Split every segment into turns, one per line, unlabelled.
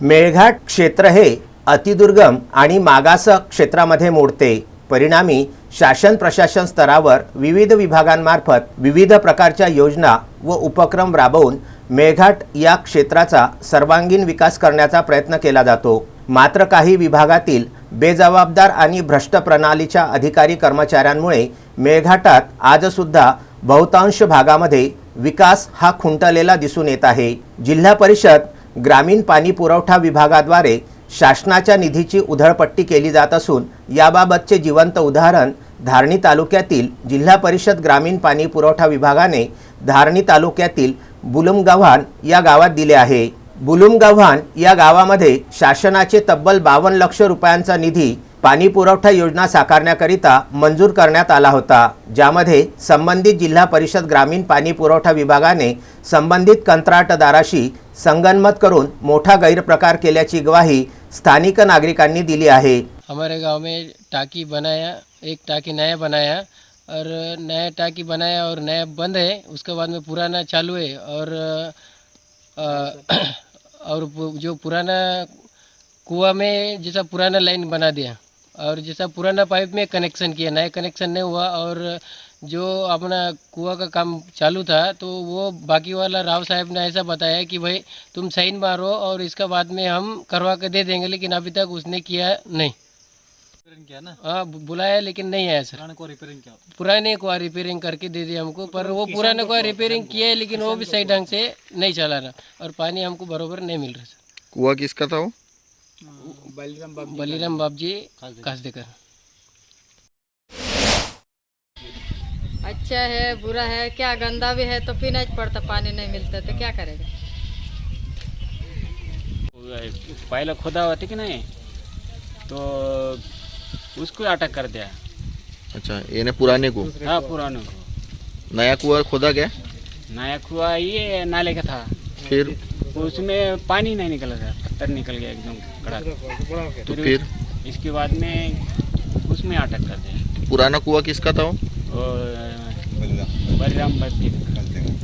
मेळघाट क्षेत्र हे अतिदुर्गम आणि मागास क्षेत्रामध्ये मोडते. परिणामी शासन प्रशासन स्तरावर विविध विभागांमार्फत विविध प्रकारच्या योजना व उपक्रम राबवून मेळघाट या क्षेत्राचा सर्वांगीण विकास करण्याचा प्रयत्न केला जातो. मात्र काही विभागातील बेजबाबदार आणि भ्रष्ट प्रणालीच्या अधिकारी कर्मचाऱ्यांमुळे मेळघाटात आजसुद्धा बहुतांश भागामध्ये विकास हा खुंटलेला दिसून येत आहे. जिल्हा परिषद ग्रामीण पाणी पुरवठा विभागाद्वारे शासनाच्या निधीची उधळपट्टी केली जात असून याबाबतचे जिवंत उदाहरण धारणी तालुक्यातील जिल्हा परिषद ग्रामीण पाणी पुरवठा विभागाने धारणी तालुक्यातील बुलुमगव्हाण या गावात दिले आहे. बुलुमगव्हाण या गावामध्ये शासनाचे तब्बल बावन्न लक्ष रुपयांचा निधी पाणी पुरवठा योजना साकारण्याकरिता मंजूर करण्यात आला होता ज्यामध्ये संबंधित जिल्हा परिषद ग्रामीण पाणी पुरवठा विभागाने संबंधित कंत्राटदाराशी संगनमत करून मोठा गैरप्रकार केल्याची ग्वाही स्थानिक नागरिकांनी दिली आहे.
हमारे गाँव में टाकी बनाया एक टाकी नया बनाया और नया टाकी बनाया और नया बंद है। उसके बाद में पुराना चालू है और अ, और जो पुराना कुआ में जैसा पुराना लाइन बना दिया और जैसा पुराना पाइप में कनेक्शन किया नया कनेक्शन नहीं हुआ और जो अपना कुआ का काम चालू था तो वो बाकी वाला राव साहब ने ऐसा बताया कि भाई तुम साइन मारो और इसका बाद में हम करवा के दे देंगे लेकिन अभी तक उसने किया नहीं।
किया ना?
हाँ बुलाया लेकिन नहीं आया सर।
पुराने को रिपेयरिंग किया
पुराने को रिपेयरिंग करके दे दिया हमको पर वो पुराने को रिपेयरिंग किया है लेकिन वो भी सही ढंग से नहीं चला रहा और पानी हमको बरोबर नहीं मिल रहा सर।
कुआ किसका था वो?
बलीराम बाप जी कासदेकर
अच्छा है बुरा है क्या गंदा भी है तो पीना ही पड़ता पानी नहीं मिलता तो क्या करेगा?
पहले खुदा होती कि नहीं? तो उसको अटक कर दिया।
अच्छा ये पुराने को?
हाँ पुराने को।
नया कुआ खोदा गया?
नया कुआ ये नाले का था।
फिर?
उसमें पानी नहीं निकल रहा पत्थर निकल गया एकदम कड़ा।
तो फिर?
इसके बाद में उसमें अटक कर दिया।
पुराना कुआ किसका था वो?
बलराम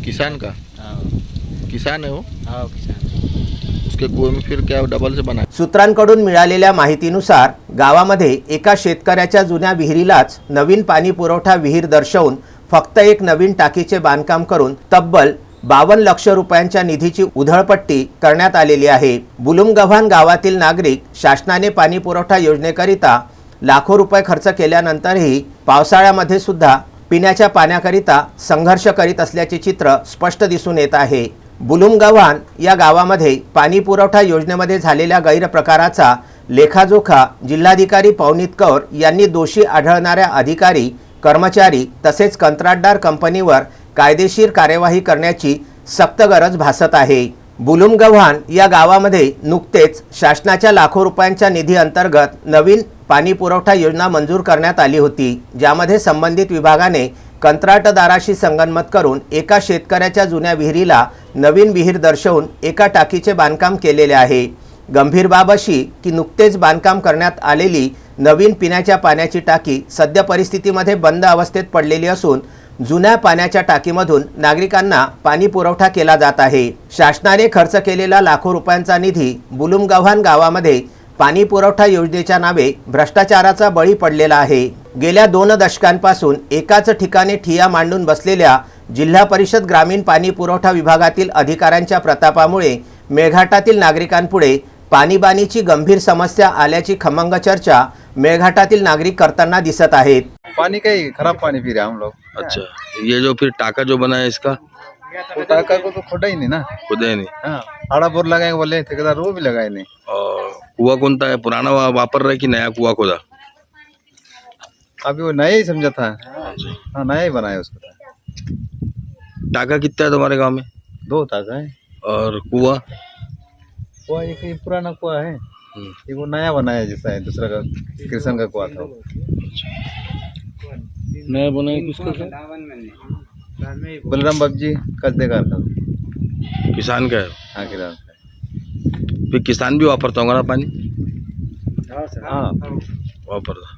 किसान का?
हाँ।
किसान है वो?
हाँ किसान.
उसके कुएं में फिर क्या डबल से बना?
सूत्रांकडून मिळालेल्या माहितीनुसार गावामध्ये एका शेतकऱ्याच्या जुन्या विहिरीलाच नवीन पाणी पुरवठा विहीर दर्शवून फक्त एक नवीन टाकीचे बांधकाम करून तब्बल बावन्न लक्ष रुपयांच्या निधीची उधळपट्टी करण्यात आलेली आहे. बुलुमगव्हाण गावातील नागरिक शासनाने पाणी पुरवठा योजनेकरिता लाखो रुपये खर्च केल्यानंतरही पावसाळ्यामध्ये सुद्धा पिण्याच्या पाण्याकरिता संघर्ष करीत असल्याचे चित्र स्पष्ट दिसून येत आहे. बुलुमगव्हाण या गावामध्ये पाणी पुरवठा योजनेमध्ये झालेल्या गैरप्रकाराचा लेखाजोखा जिल्हाधिकारी पवनीत कौर यांनी दोषी आढळणाऱ्या अधिकारी कर्मचारी तसेच कंत्राटदार कंपनीवर कायदेशीर कार्यवाही करण्याची सक्त गरज भासत आहे. बुलुमगव्हाण या गावामध्ये नुकतेच शासनाच्या लाखो रुपयांच्या निधी अंतर्गत नवीन पाणी पुरवठा योजना मंजूर करण्यात आली होती ज्यामध्ये संबंधित विभागाने कंत्राटदाराशी संगनमत करून एका शेतकऱ्याच्या जुन्या विहिरीला नवीन विहीर दर्शवून एका टाकीचे बांधकाम केलेले आहे. गंभीर बाब अशी की नुकतेच बांधकाम करण्यात आलेली नवीन पिण्याच्या पाण्याची टाकी सद्य परिस्थितीमध्ये बंद अवस्थेत पडलेली असून जुन्या पाण्याच्या टाकीमधून नागरिकांना पाणी पुरवठा केला जात आहे. शासनाने खर्च केलेला लाखो रुपयांचा निधी बुलुमगव्हाण गावामध्ये पाणी पुरवठा योजनेच्या नावे भ्रष्टाचाराचा बळी पडलेला आहे. गेल्या दोन दशकांपासून एकाच ठिकाणी ठिया मांडून बसलेल्या जिल्हा परिषद ग्रामीण पाणी पुरवठा विभागातील अधिकाऱ्यांच्या प्रतापामुळे मेळघाटातील नागरिकांपुढे पाणीबाणीची गंभीर समस्या आल्याची खमंग चर्चा मेळघाटातील नागरिक करताना दिसत आहेत.
पानी का ही खराब पानी पी रहे हैं हम लोग
अच्छा. ये जो फिर टाका जो बना है इसका?
वो टाका को तो खोदा ही नहीं ना.
खुदा ही नहीं।
हाँ. आड़ा बोर लगाए बोले ठेकेदार वो भी लगाए नहीं.
और कुआ कौन है? पुराना वा- वापर रहा है कि नया कुआ खोदा?
अभी वो नया ही समझा था। हाँ नया ही बनाया उसको
टाका कितना है तुम्हारे गाँव में?
दो टाका है।
और कुआ?
कुआ एक ये पुराना कुआ है। ये वो नया बनाया जैसा है दूसरा का कृष्ण का कुआ था वो।
नया बनाया किसका
बलराम बाबू जी कसदेगार था
किसान का है?
हाँ किसान का
फिर किसान भी वापरता होगा ना पानी
हाँ.
वापरता.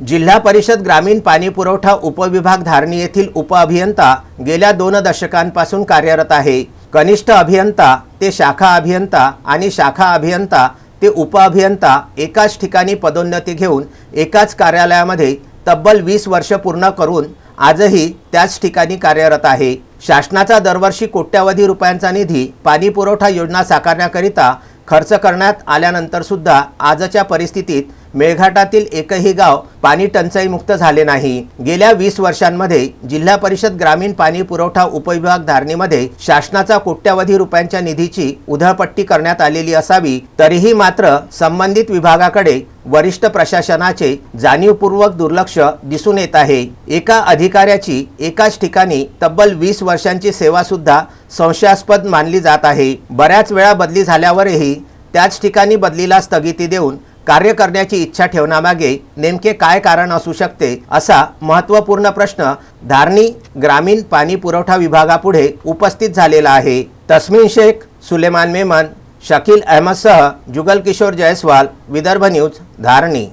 जिल्हा परिषद ग्रामीण पाणी पुरवठा उपविभाग धारणी येथील उपअभियंता गेल्या दोन दशकांपासून कार्यरत आहे. कनिष्ठ अभियंता ते शाखा अभियंता आणि शाखा अभियंता ते उपअभियंता एकाच ठिकाणी पदोन्नती घेऊन एकाच कार्यालयामध्ये तब्बल वीस वर्ष पूर्ण करून आजही त्याच ठिकाणी कार्यरत आहे. शासनाचा दरवर्षी कोट्यावधी रुपयांचा निधी पाणी पुरवठा योजना साकारण्याकरिता खर्च करण्यात आल्यानंतर सुद्धा आजच्या परिस्थितीत मेळघाटातील एकही गाव पाणी टंचाईमुक्त झाले नाही. गेल्या वीस वर्षांमध्ये जिल्हा परिषद ग्रामीण पाणी पुरवठा उपविभाग धारणीमध्ये शासनाचा कोट्यावधी रुपयांच्या निधीची उधळपट्टी करण्यात आलेली असावी तरीही मात्र संबंधित विभागाकडे वरिष्ठ प्रशासनाचे जाणीवपूर्वक दुर्लक्ष दिसून येत आहे. एका अधिकाऱ्याची एकाच ठिकाणी तब्बल वीस वर्षांची सेवा सुद्धा संशयास्पद मानली जात आहे. बऱ्याच वेळा बदली झाल्यावरही त्याच ठिकाणी बदलीला स्थगिती देऊन कार्य करण्याची इच्छा ठेवण्यामागे नेमके काय कारण असू शकते असा महत्त्वपूर्ण प्रश्न धारणी ग्रामीण पाणी पुरवठा विभागापुढे उपस्थित झालेला आहे. तस्मिन शेख सुलेमान मेमन शकील अहमदसह जुगल किशोर जयस्वाल विदर्भ न्यूज धारणी.